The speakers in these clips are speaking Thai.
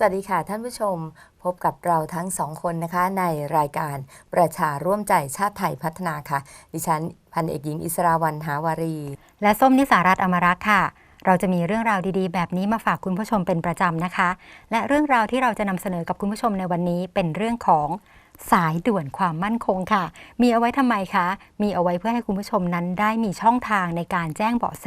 สวัสดีค่ะท่านผู้ชมพบกับเราทั้งสองคนนะคะ ในรายการประชาร่วมใจชาติไทยพัฒนาค่ะ ดิฉันพันเอกหญิงอิสราวันหาวารี และส้มนิสารัตน์อมรักษ์ค่ะ เราจะมีเรื่องราวดีๆ แบบนี้มาฝากคุณผู้ชมเป็นประจำนะคะ และเรื่องราวที่เราจะนำเสนอกับคุณผู้ชมในวันนี้เป็นเรื่องของ สายด่วนความมั่นคงค่ะ มีเอาไว้ทำไมคะ มีเอาไว้เพื่อให้คุณผู้ชมนั้นได้มีช่องทางในการแจ้งเบาะแส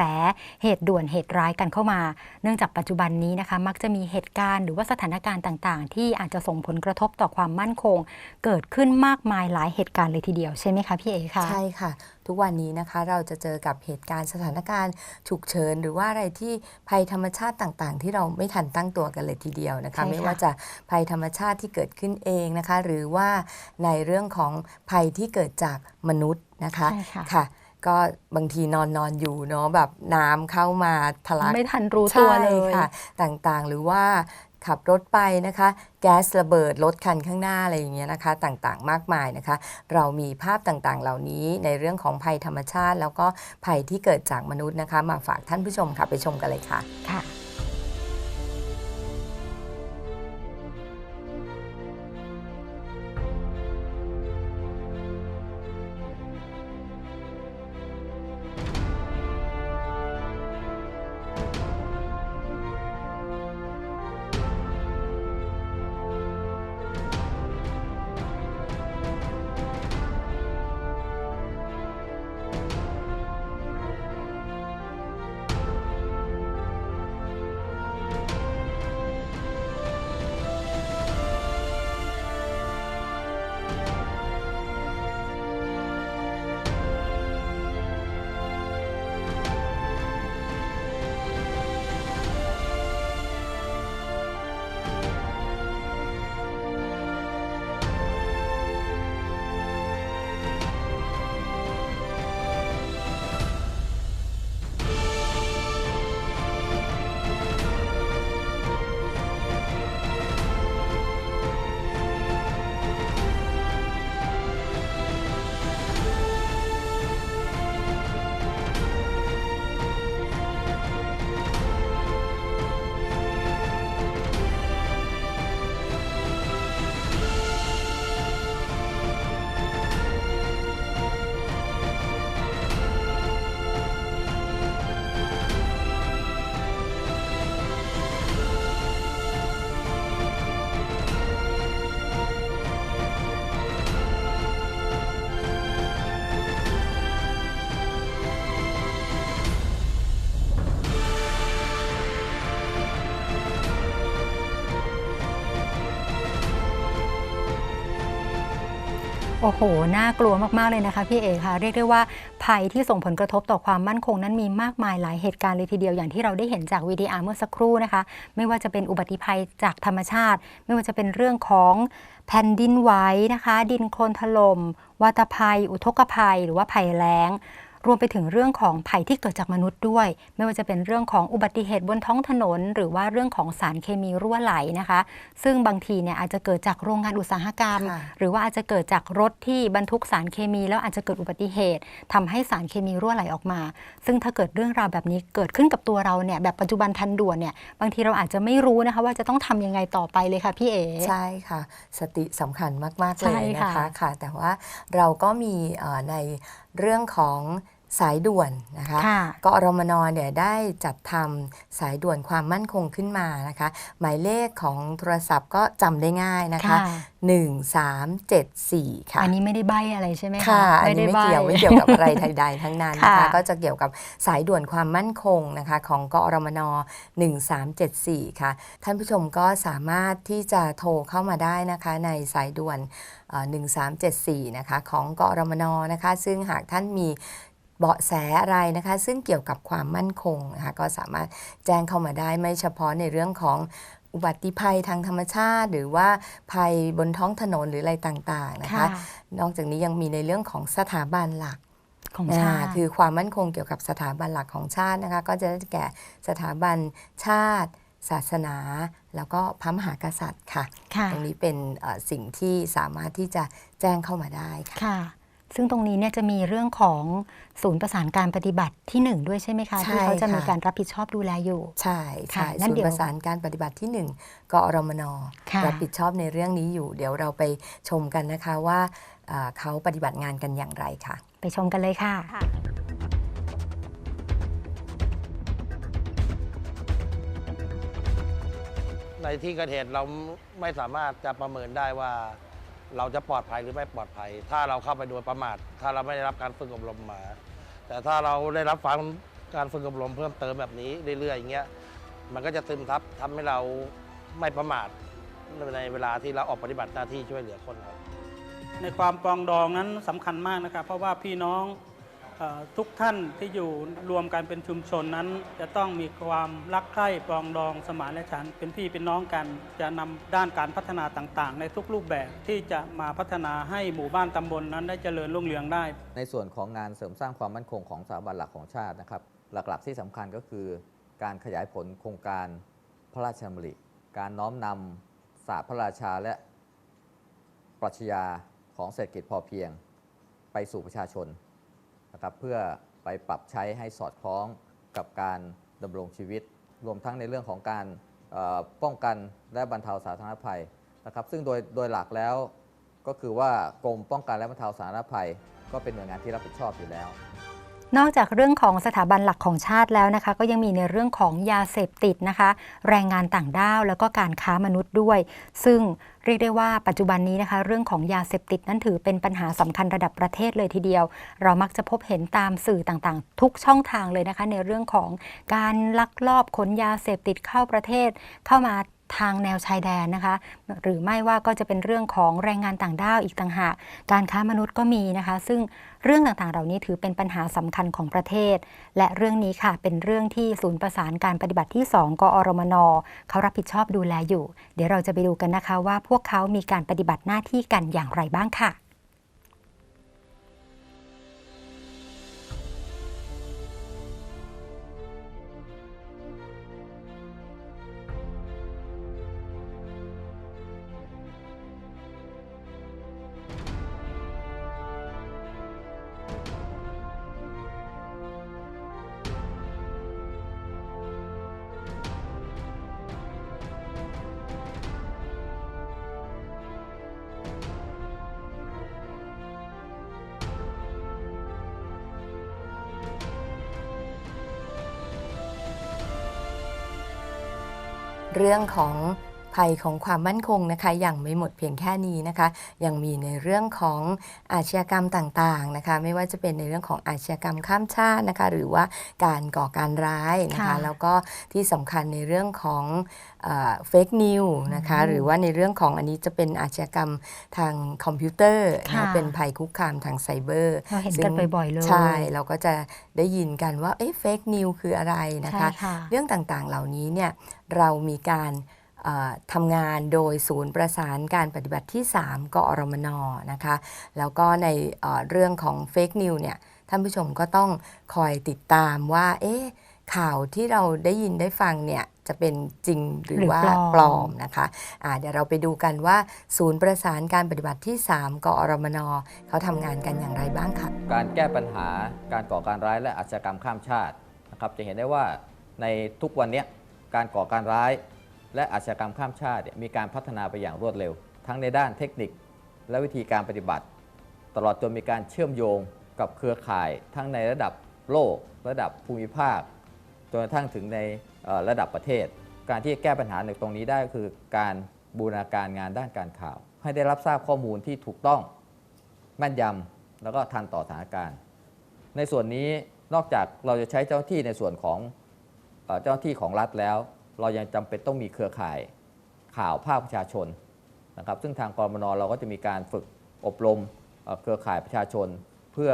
เหตุด่วนเหตุร้ายกันเข้ามา เนื่องจากปัจจุบันนี้นะคะ มักจะมีเหตุการณ์หรือว่าสถานการณ์ต่างๆ ที่อาจจะส่งผลกระทบต่อความมั่นคง เกิดขึ้นมากมายหลายเหตุการณ์เลยทีเดียวใช่ไหมคะพี่เอคะใช่ค่ะทุกวันนี้นะคะเราจะเจอกับเหตุการณ์สถานการณ์ฉุกเฉิน หรือว่าอะไรที่ภัยธรรมชาติต่างๆ ที่เราไม่ทันตั้งตัวกันเลยทีเดียวนะคะใช่ค่ะไม่ว่าจะภัยธรรมชาติที่เกิดขึ้นเองนะคะ หรือว่าในเรื่องของภัยที่เกิดจากมนุษย์นะคะใช่ค่ะค่ะก็บางทีนอนนอนอยู่เนาะแบบน้ำเข้ามาทะลักไม่ทันรู้ตัวเลยใช่ค่ะ ต่างๆ หรือว่า ขับรถไปนะคะ แก๊สระเบิดรถคันข้างหน้าอะไรอย่างเงี้ยนะคะ ต่างๆ มากมายนะคะ เรามีภาพต่างๆ เหล่านี้ในเรื่องของภัยธรรมชาติ แล้วก็ภัยที่เกิดจากมนุษย์นะคะ มาฝากท่านผู้ชมค่ะไปชมกันเลยค่ะค่ะ โอ้โห น่ากลัวมาก ๆ เลยนะคะพี่เอกค่ะ เรียกได้ว่าภัยที่ส่งผลกระทบต่อความมั่นคงนั้นมีมากมายหลายเหตุการณ์เลยทีเดียวอย่างที่เราได้เห็นจากวีดีอาร์เมื่อสักครู่นะคะ ไม่ว่าจะเป็นอุบัติภัยจากธรรมชาติ ไม่ว่าจะเป็นเรื่องของแผ่นดินไหวนะคะ ดินโคลนถล่มวัตภัย อุทกภัย หรือว่าภัยแล้ง รวมไปถึงเรื่องของภัยที่เกิดจากมนุษย์ด้วย ไม่ว่าจะเป็นเรื่องของอุบัติเหตุบนท้องถนน หรือว่าเรื่องของสารเคมีรั่วไหลนะคะ ซึ่งบางทีเนี่ยอาจจะเกิดจากโรงงานอุตสาหกรรมค่ะหรือว่าอาจจะเกิดจากรถที่บรรทุกสารเคมี แล้วอาจจะเกิดอุบัติเหตุทำให้สารเคมีรั่วไหลออกมา ซึ่งถ้าเกิดเรื่องราวแบบนี้เกิดขึ้นกับตัวเราเนี่ยแบบปัจจุบันทันด่วนเนี่ยบางทีเราอาจจะไม่รู้นะคะว่าจะต้องทำยังไงต่อไปเลยค่ะพี่เอ๋ใช่ค่ะ สติสำคัญมากๆใช่เลยนะค่ะคะค่ะ แต่ว่าเราก็มีเอ่อในเรื่องของ สายด่วนนะคะค่ะกอรมนเนี่ยได้จัดทำสายด่วนความมั่นคงขึ้นมานะคะ หมายเลขของโทรศัพท์ก็จำได้ง่ายนะคะค่ะ1374 ค่ะ อันนี้ไม่ได้ใบอะไรใช่ไหมคะค่ะอันนี้ไม่เกี่ยวใบ้ไม่เกี่ยวกับอะไรใดๆทั้งนั้นนะคะค่ะก็จะเกี่ยวกับสายด่วนความมั่นคงนะคะ ของกอรมน 1374 ค่ะ ท่านผู้ชมก็สามารถที่จะโทรเข้ามาได้นะคะในสายด่วนเอ่อ1374 นะคะของกอรมนนะคะ ซึ่งหากท่านมี เบาะแสอะไรนะคะ ซึ่งเกี่ยวกับความมั่นคงนะคะก็สามารถแจ้งเข้ามาได้ไม่เฉพาะในเรื่องของอุบัติภัยทางธรรมชาติ หรือว่าภัยบนท้องถนนหรืออะไรต่างๆนะคะค่ะนอกจากนี้ยังมีในเรื่องของสถาบันหลักของอ่าชาติคือความมั่นคงเกี่ยวกับสถาบันหลักของชาตินะคะก็จะได้แก่สถาบันชาติ ศาสนา แล้วก็พระมหากษัตริย์ค่ะค่ะตรงนี้เป็นเอ่อสิ่งที่สามารถที่จะแจ้งเข้ามาได้ค่ะค่ะ ซึ่งตรงนี้เนี่ยจะมีเรื่องของศูนย์ประสานการปฏิบัติที่หนึ่งด้วยใช่ไหมคะใช่ที่เขาจะมีค่ะการรับผิดชอบดูแลอยู่ ใช่ใช่ค่ะงั้นศูนเดี๋ย์ยวประสานการปฏิบัติที่ 1กอรมนค่ะรับผิดชอบในเรื่องนี้อยู่ เดี๋ยวเราไปชมกันนะคะว่าอ่าเขาปฏิบัติงานกันอย่างไรค่ะ ไปชมกันเลยค่ะในที่เกิดเหตุเราไม่สามารถจะประเมินได้ว่า เราจะปลอดภัยหรือไม่ปลอดภัย ถ้าเราเข้าไปโดยประมาท ถ้าเราไม่ได้รับการฝึกอบรมมา แต่ถ้าเราได้รับฟังการฝึกอบรมเพิ่มเติมแบบนี้เรื่อยๆอย่างเงี้ยมันก็จะซึมซับทำให้เราไม่ประมาทในเวลาที่เราออกปฏิบัติหน้าที่ช่วยเหลือคนครับในความปองดองนั้นสำคัญมากนะครับ เพราะว่าพี่น้อง ทุกท่านที่อยู่รวมกันเป็นชุมชนนั้น จะต้องมีความรักใคร่ปรองดองสมานและฉันเป็นพี่เป็นน้องกัน จะนำด้านการพัฒนาต่างๆ ในทุกรูปแบบที่จะมาพัฒนาให้หมู่บ้านตำบลนั้นได้เจริญรุ่งเรืองได้ ในส่วนของงานเสริมสร้างความมั่นคงของสถาบันหลักของชาตินะครับ หลักๆที่สำคัญก็คือ การขยายผลโครงการพระราชดำริการน้อมนำศาสตร์พระราชาและปรัชญาของเศรษฐกิจพอเพียง ไปสู่ประชาชน นะครับเพื่อไปปรับใช้ให้สอดคล้องกับการดำรงชีวิต รวมทั้งในเรื่องของการป้องกันและบรรเทาสาธารณภัยนะครับ ซึ่งโดยโดยหลักแล้วก็คือว่ากรมป้องกันและบรรเทาสาธารณภัย ก็เป็นหน่วยงานที่รับผิดชอบอยู่แล้ว นอกจากเรื่องของสถาบันหลักของชาติแล้วนะคะ ก็ยังมีในเรื่องของยาเสพติดนะคะ แรงงานต่างด้าวแล้วก็การค้ามนุษย์ด้วย ซึ่งเรียกได้ว่าปัจจุบันนี้นะคะ เรื่องของยาเสพติดนั้นถือเป็นปัญหาสำคัญระดับประเทศเลยทีเดียว เรามักจะพบเห็นตามสื่อต่างๆ ทุกช่องทางเลยนะคะ ในเรื่องของการลักลอบขนยาเสพติดเข้าประเทศเข้ามา ทางแนวชายแดนนะคะ หรือไม่ว่าก็จะเป็นเรื่องของแรงงานต่างด้าวอีกต่างหาก การค้ามนุษย์ก็มีนะคะ ซึ่งเรื่องต่างๆ เหล่านี้ถือเป็นปัญหาสำคัญของประเทศ และเรื่องนี้ค่ะเป็นเรื่องที่ศูนย์ประสานการปฏิบัติที่ 2 กอรมน เขารับผิดชอบดูแลอยู่ เดี๋ยวเราจะไปดูกันนะคะว่าพวกเขามีการปฏิบัติหน้าที่กันอย่างไรบ้างค่ะ เรื่องของ ภัยของความมั่นคงนะคะยังไม่หมดเพียงแค่นี้นะคะ ยังมีในเรื่องของอาชญากรรมต่างๆนะคะ ไม่ว่าจะเป็นในเรื่องของอาชญากรรมข้ามชาตินะคะ หรือว่าการก่อการร้ายนะคะค่ะแล้วก็ที่สำคัญในเรื่องของเฟกนิวนะคะหรือว่าในเรื่องของอันนี้จะเป็นอาชญากรรมทางคอมพิวเตอร์นะคะค่ะเป็นภัยคุกคามทางไซเบอร์เราเห็นกันซึ่งบ่อยๆเลยใช่ เราก็จะได้ยินกันว่าเอ๊ะเฟกนิวคืออะไรนะคะใช่ค่ะเรื่องต่างๆเหล่านี้เนี่ยเรามีการเอ่อ ทำงานโดยศูนย์ประสานการปฏิบัติที่ 3กอรมนนะคะ แล้วก็ในเอ่อเรื่องของเฟกนิวเนี่ยท่านผู้ชมก็ต้องคอยติดตามว่า เอ๊ะข่าวที่เราได้ยินได้ฟังเนี่ยจะเป็นจริงหรือหรือว่าปลอมปลอมนะคะอ่าเดี๋ยวเราไปดูกันว่า ศูนย์ประสานการปฏิบัติที่ 3กอรมนเขาทำงานกันอย่างไรบ้างค่ะการแก้ปัญหาการก่อการร้ายและอาชญากรรมข้ามชาตินะครับจะเห็นได้ว่าในทุกวันเนี้ยการก่อการร้าย และอาชญากรรมข้ามชาติมีการพัฒนาไปอย่างรวดเร็ว ทั้งในด้านเทคนิคและวิธีการปฏิบัติ ตลอดจนมีการเชื่อมโยงกับเครือข่าย ทั้งในระดับโลก ระดับภูมิภาคจนกระทั่งถึงในระดับประเทศ การที่จะแก้ปัญหาในตรงนี้ได้ก็คือการบูรณาการงานด้านการข่าว ให้ได้รับทราบข้อมูลที่ถูกต้องแม่นยำแล้วก็ทันต่อสถานการณ์ ในส่วนนี้นอกจากเราจะใช้เจ้าหน้าที่ในส่วนของเอ่อเจ้าหน้าที่ของรัฐแล้ว เรายังจำเป็นต้องมีเครือข่ายข่าวภาคประชาชนนะครับ ซึ่งทางกรมนเราก็จะมีการฝึกอบรมเครือข่ายประชาชน เพื่อ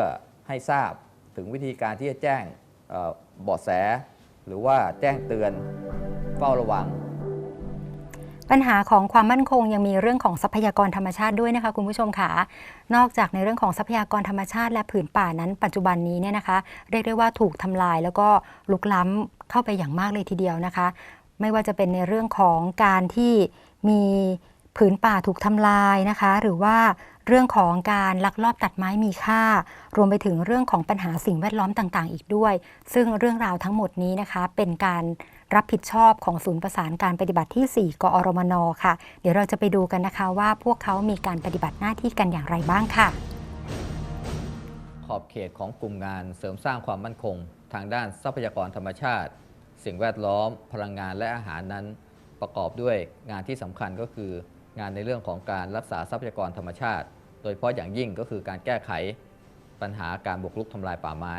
ให้ทราบถึงวิธีการที่จะแจ้งเอ่อเบาะแส หรือว่าแจ้งเตือนเฝ้าระวัง ปัญหาของความมั่นคงยังมีเรื่องของทรัพยากรธรรมชาติด้วยนะคะคุณผู้ชมค่ะนอกจากในเรื่องของทรัพยากรธรรมชาติและผืนป่านั้น ปัจจุบันนี้เนี่ยนะคะ เรียกได้ว่าถูกทำลายแล้วก็ลุกล้ำเข้าไปอย่างมากเลยทีเดียวนะคะ ไม่ว่าจะเป็นในเรื่องของการที่มีผืนป่าถูกทำลายนะคะ หรือว่าเรื่องของการลักลอบตัดไม้มีค่า รวมไปถึงเรื่องของปัญหาสิ่งแวดล้อมต่างๆ อีกด้วย ซึ่งเรื่องราวทั้งหมดนี้นะคะ เป็นการรับผิดชอบของศูนย์ประสานการปฏิบัติที่ 4 กอรมนค่ะ เดี๋ยวเราจะไปดูกันนะคะว่าพวกเขามีการปฏิบัติหน้าที่กันอย่างไรบ้างค่ะ ขอบเขตของกลุ่มงานเสริมสร้างความมั่นคง ทางด้านทรัพยากรธรรมชาติ สิ่งแวดล้อม พลังงานและอาหารนั้นประกอบด้วยงานที่สำคัญก็คืองานในเรื่องของการรักษาทรัพยากรธรรมชาติ โดยเฉพาะอย่างยิ่งก็คือการแก้ไขปัญหาการบุกรุกทำลายป่าไม้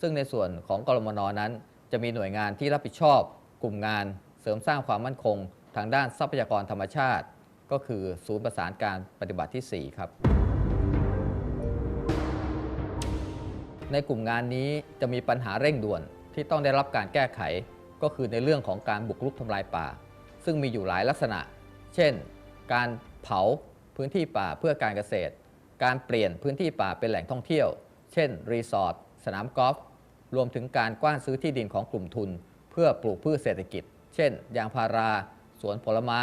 ซึ่งในส่วนของกรมนนั้น จะมีหน่วยงานที่รับผิดชอบ กลุ่มงานเสริมสร้างความมั่นคง ทางด้านทรัพยากรธรรมชาติ ก็คือศูนย์ประสานการปฏิบัติที่ 4 ครับ ในกลุ่มงานนี้จะมีปัญหาเร่งด่วน ที่ต้องได้รับการแก้ไข ก็คือในเรื่องของการบุกรุกทำลายป่า ซึ่งมีอยู่หลายลักษณะ เช่น การเผาพื้นที่ป่าเพื่อการเกษตร การเปลี่ยนพื้นที่ป่าเป็นแหล่งท่องเที่ยว เช่น รีสอร์ทสนามกอล์ฟรวมถึงการกว้านซื้อที่ดินของกลุ่มทุน เพื่อปลูกพืชเศรษฐกิจ เช่น ยางพารา สวนผลไม้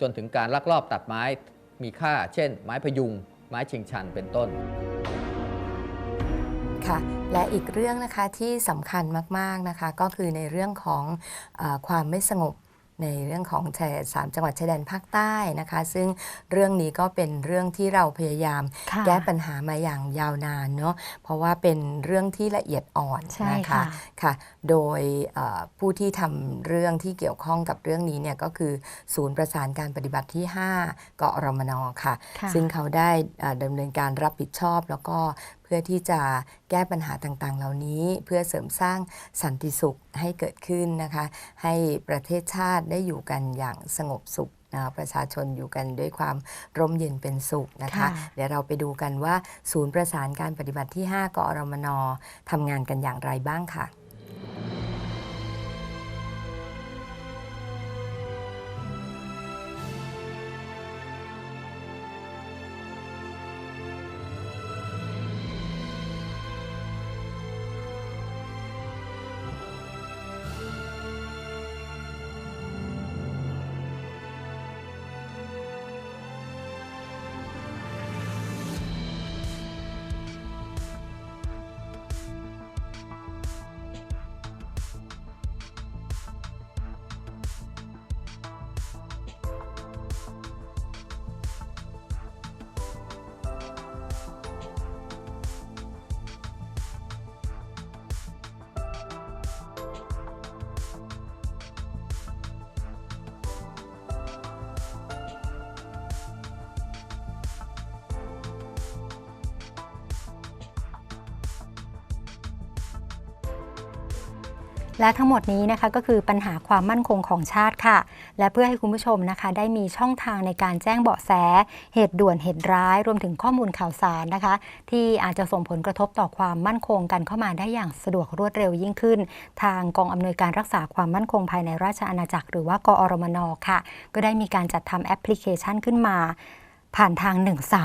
จนถึงการลักลอบตัดไม้มีค่า เช่น ไม้พยุง ไม้ชิงชันเป็นต้น ค่ะ และอีกเรื่องนะคะที่สำคัญมากๆนะคะ ก็คือในเรื่องของเออความไม่สงบในเรื่องของชายสามจังหวัดชายแดนภาคใต้นะคะ ซึ่งเรื่องนี้ก็เป็นเรื่องที่เราพยายามค่ะแก้ปัญหามาอย่างยาวนานเนาะเพราะว่าเป็นเรื่องที่ละเอียดอ่อนใช่นะคะค่ะค่ะโดยเอ่อผู้ที่ทำเรื่องที่เกี่ยวข้องกับเรื่องนี้เนี่ยก็คือศูนย์ประสานการปฏิบัติที่5กอรมนค่ะค่ะ ซึ่งเขาได้เอ่อดำเนินการรับผิดชอบ แล้วก็เพื่อที่จะแก้ปัญหาต่างๆ เหล่านี้ เพื่อเสริมสร้างสันติสุขให้เกิดขึ้นนะคะ ให้ประเทศชาติได้อยู่กันอย่างสงบสุขนะประชาชนอยู่กันด้วยความร่มเย็นเป็นสุขนะคะค่ะเดี๋ยวเราไปดูกันว่า ศูนย์ประสานการปฏิบัติที่ 5กอรมนทำงานกันอย่างไรบ้างค่ะ และทั้งหมดนี้นะคะก็คือปัญหาความมั่นคงของชาติค่ะ และเพื่อให้คุณผู้ชมนะคะ ได้มีช่องทางในการแจ้งเบาะแส เหตุด่วนเหตุร้าย รวมถึงข้อมูลข่าวสารนะคะ ที่อาจจะส่งผลกระทบต่อความมั่นคงกันเข้ามาได้อย่างสะดวกรวดเร็วยิ่งขึ้น ทางกองอำนวยการรักษาความมั่นคงภายในราชอาณาจักร หรือว่ากอรมนค่ะ ก็ได้มีการจัดทำแอปพลิเคชันขึ้นมา ผ่านทาง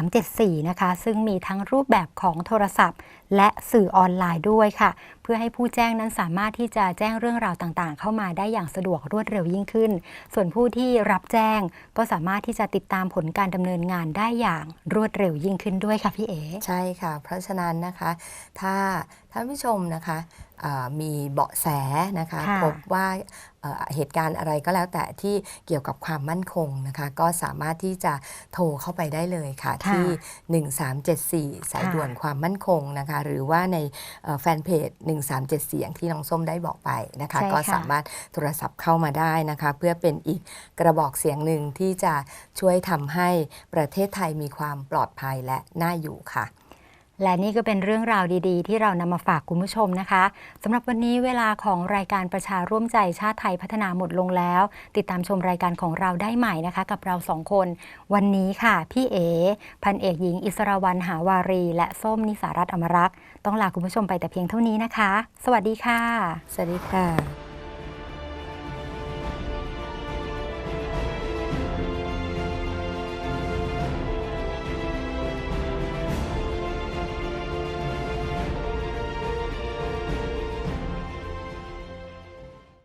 1374 นะคะ ซึ่งมีทั้งรูปแบบของโทรศัพท์ และสื่อออนไลน์ด้วยค่ะ เพื่อให้ผู้แจ้งนั้นสามารถที่จะแจ้งเรื่องราวต่างๆ เข้ามาได้อย่างสะดวกรวดเร็วยิ่งขึ้น ส่วนผู้ที่รับแจ้งก็สามารถที่จะติดตามผลการดำเนินงานได้อย่างรวดเร็วยิ่งขึ้นด้วยค่ะพี่เอ๋ใช่ค่ะ เพราะฉะนั้นนะคะ ถ้าท่านผู้ชมนะคะอ่ามีเบาะแสนะคะค่ะพบว่า เอ่อเหตุการณ์อะไรก็แล้วแต่ที่เกี่ยวกับความมั่นคงนะคะก็สามารถที่จะโทรเข้าไปได้เลยค่ะค่ะที่ 1374 สายค่ะด่วนความมั่นคงนะคะหรือว่าในเอ่อแฟนเพจ 1374อย่างที่น้องส้มได้บอกไปนะคะใช่ค่ะก็สามารถโทรศัพท์เข้ามาได้นะคะเพื่อเป็นอีกกระบอกเสียงหนึ่งที่จะช่วยทำให้ประเทศไทยมีความปลอดภัยและน่าอยู่ค่ะ และนี่ก็เป็นเรื่องราวดีๆ ที่เรานำมาฝากคุณผู้ชมนะคะสำหรับวันนี้เวลาของรายการประชาร่วมใจชาติไทยพัฒนาหมดลงแล้ว ติดตามชมรายการของเราได้ใหม่นะคะ กับเราสองคน วันนี้ค่ะ พี่เอพันเอกหญิง อิสราวันหาวารี และส้มนิสารัตอมรักษ์ต้องลาคุณผู้ชมไปแต่เพียงเท่านี้นะคะ สวัสดีค่ะ สวัสดีค่ะ